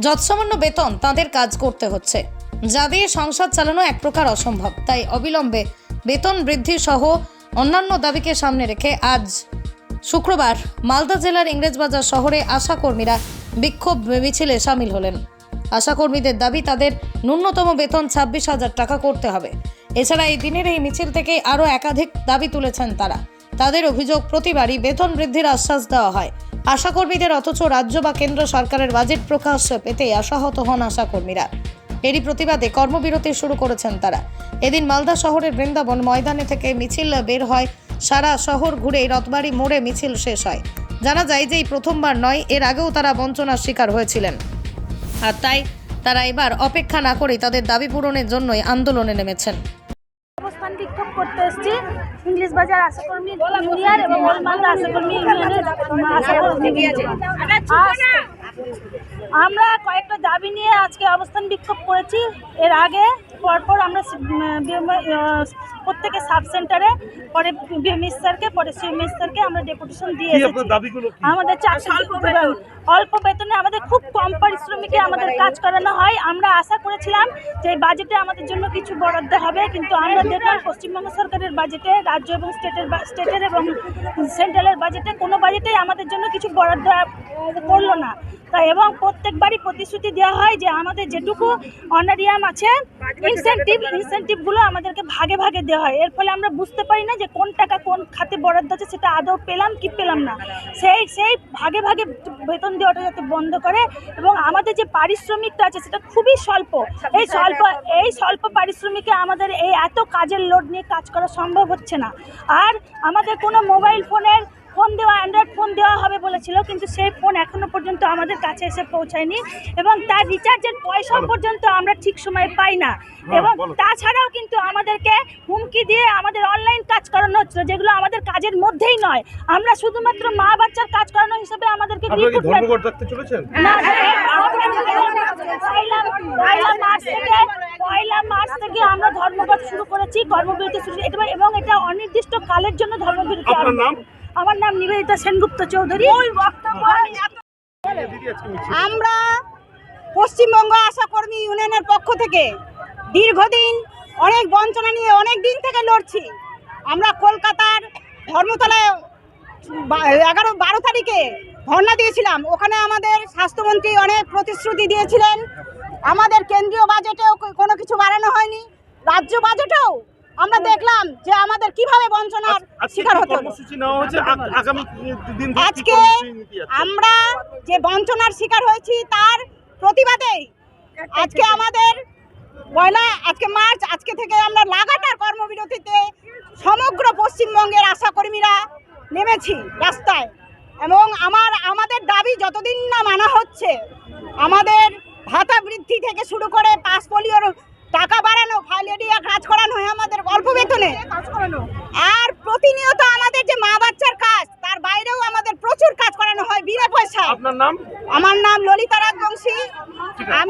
যৎসামান্য বেতন তাদের কাজ করতে হচ্ছে। যা দিয়ে সংসার চালানো এক প্রকার অসম্ভব। তাই অবিলম্বে বেতন বৃদ্ধি সহ অন্যান্য দাবিকে সামনে রেখে আজ শুক্রবার মালদা জেলার ইংরেজবাজার শহরে আশাকর্মীরা বিক্ষোভ মিছিলে সামিল হলেন। আশাকর্মীদের দাবি, তাদের ন্যূনতম বেতন ছাব্বিশ হাজার টাকা করতে হবে। এছাড়া এই দিনের এই মিছিল থেকে আরও একাধিক দাবি তুলেছেন তারা। তাদের অভিযোগ, প্রতিবারই বেতন বৃদ্ধির আশ্বাস দেওয়া হয়। আশাকর্মীদের অথচ রাজ্য বা কেন্দ্র সরকারের বাজেট প্রকাশ পেতেই আশাহত হন আশাকর্মীরা। এরই প্রতিবাদে কর্মবিরতি শুরু করেছেন তারা। এদিন মালদা শহরের বৃন্দাবন ময়দানে থেকে মিছিল বের হয়। সারা শহর ঘুরে রথবাড়ি মোড়ে মিছিল শেষ হয়। জানা যায় যে এই প্রথমবার নয়, এর আগেও তারা বঞ্চনার শিকার হয়েছিলেন। আর তাই তারা এবার অপেক্ষা না করে তাদের দাবি পূরণের জন্যই আন্দোলনে নেমেছেন। বিক্ষোভ করতে এসেছি। ইংলিশ বাজার আশাকর্মী ইউনিয়ন এবং ওল মালদা আশাকর্মী ইউনিয়নের আমরা কয়েকটা দাবি নিয়ে আজকে অবস্থান বিক্ষোভ করেছি। এর আগে পরপর আমরা প্রত্যেকে সাব সেন্টারে পরে বিএমএস স্যারকে পরে সিএমএস স্যারকে আমরা ডেপুটেশন দিয়ে আমাদের চারশো অল্প বেতনে আমাদের খুব কম পারিশ্রমিকে আমাদের কাজ করানো হয়। আমরা আশা করেছিলাম যে এই বাজেটে আমাদের জন্য কিছু বরাদ্দ হবে কিন্তু আমরা দেখলাম পশ্চিমবঙ্গ সরকারের বাজেটে রাজ্য এবং স্টেটের বা- স্টেটের এবং সেন্ট্রালের বাজেটে কোনো বাজেটেই আমাদের জন্য কিছু বরাদ্দ করল না। তা এবং প্রত্যেকবারই প্রতিশ্রুতি দেওয়া হয় যে আমাদের যেটুকু অনারিয়াম আছে ইনসেন্টিভ ইনসেন্টিভগুলো আমাদেরকে ভাগে ভাগে দেওয়া হয়। এর ফলে আমরা বুঝতে পারি না যে কোন টাকা কোন খাতে বরাদ্দ আছে, সেটা আদৌ পেলাম কি পেলাম না। সেই সেই ভাগে ভাগে বেতন দেওয়াটা যাতে বন্ধ করে এবং আমাদের যে পারিশ্রমিকটা আছে, সেটা খুবই স্বল্প। এই স্বল্প এই স্বল্প পারিশ্রমিকে আমাদের এই এত কাজের লোড নিয়ে কাজ করা সম্ভব হচ্ছে না। আর আমাদের কোনো মোবাইল ফোনের ফোন দেওয়া অ্যান্ড্রয়েড ফোন দেওয়া হবে বলেছিল কিন্তু সেই ফোন এখনও পর্যন্ত আমাদের কাছে এসে পৌঁছায়নি এবং তার রিচার্জের পয়সাও পর্যন্ত আমরা ঠিক সময়ে পাই না। এবং তাছাড়াও কিন্তু আমাদেরকে হুমকি দিয়ে আমাদের অনলাইন কাজ করানো হচ্ছিল যেগুলো আমাদের কাজের মধ্যেই নয়। আমরা শুধুমাত্র মা বাচ্চার কাজ করানো হিসেবে আমাদেরকে পয়লা মার্চ থেকে পয়লা মার্চ থেকে আমরা ধর্মঘট শুরু করেছি কর্মবিরতি শুরু এটা- এবং এটা অনির্দিষ্ট কালের জন্য ধর্মবিরতি? আমার নাম নিবেদিতা সেনগুপ্ত চৌধুরী। মিছিল। আমরা পশ্চিমবঙ্গ আশাকর্মী ইউনিয়নের পক্ষ থেকে দীর্ঘদিন অনেক বঞ্চনা নিয়ে অনেক দিন থেকে লড়ছি। আমরা কলকাতার ধর্মতলায় এগারো বারো তারিখে ধর্ণা দিয়েছিলাম। ওখানে আমাদের স্বাস্থ্যমন্ত্রী অনেক প্রতিশ্রুতি দিয়েছিলেন। আমাদের কেন্দ্রীয় বাজেটেও কোনো কিছু বাড়ানো হয়নি। রাজ্য বাজেটেও আমরা দেখলাম যে আমাদের কীভাবে বঞ্চনার শিকার কি হতে কি আজকে? আমরা যে বঞ্চনার শিকার হয়েছি তার প্রতিবাদেই আজকে আমাদের পয়লা আজকে মার্চ আজকে থেকে আমরা লাগাতার কর্মবিরতিতে সমগ্র পশ্চিমবঙ্গের আশাকর্মীরা নেমেছি রাস্তায়। এবং আমার আমাদের দাবি যতদিন না মানা হচ্ছে আমাদের ভাতা বৃদ্ধি থেকে শুরু করে পাস পোলিওর টাকা বাড়ানো ফাইলেরিয়া কাজ করানো হয় আমাদের অল্প বেতনে আর প্রতিনিয়ত আমাদের যে মা বাচ্চার কাজ তার বাইরেও আমাদের প্রচুর কাজ করানো হয় বিনা পয়সায় আপনার নাম? আমার নাম ললিতা রাজবংশী। আমি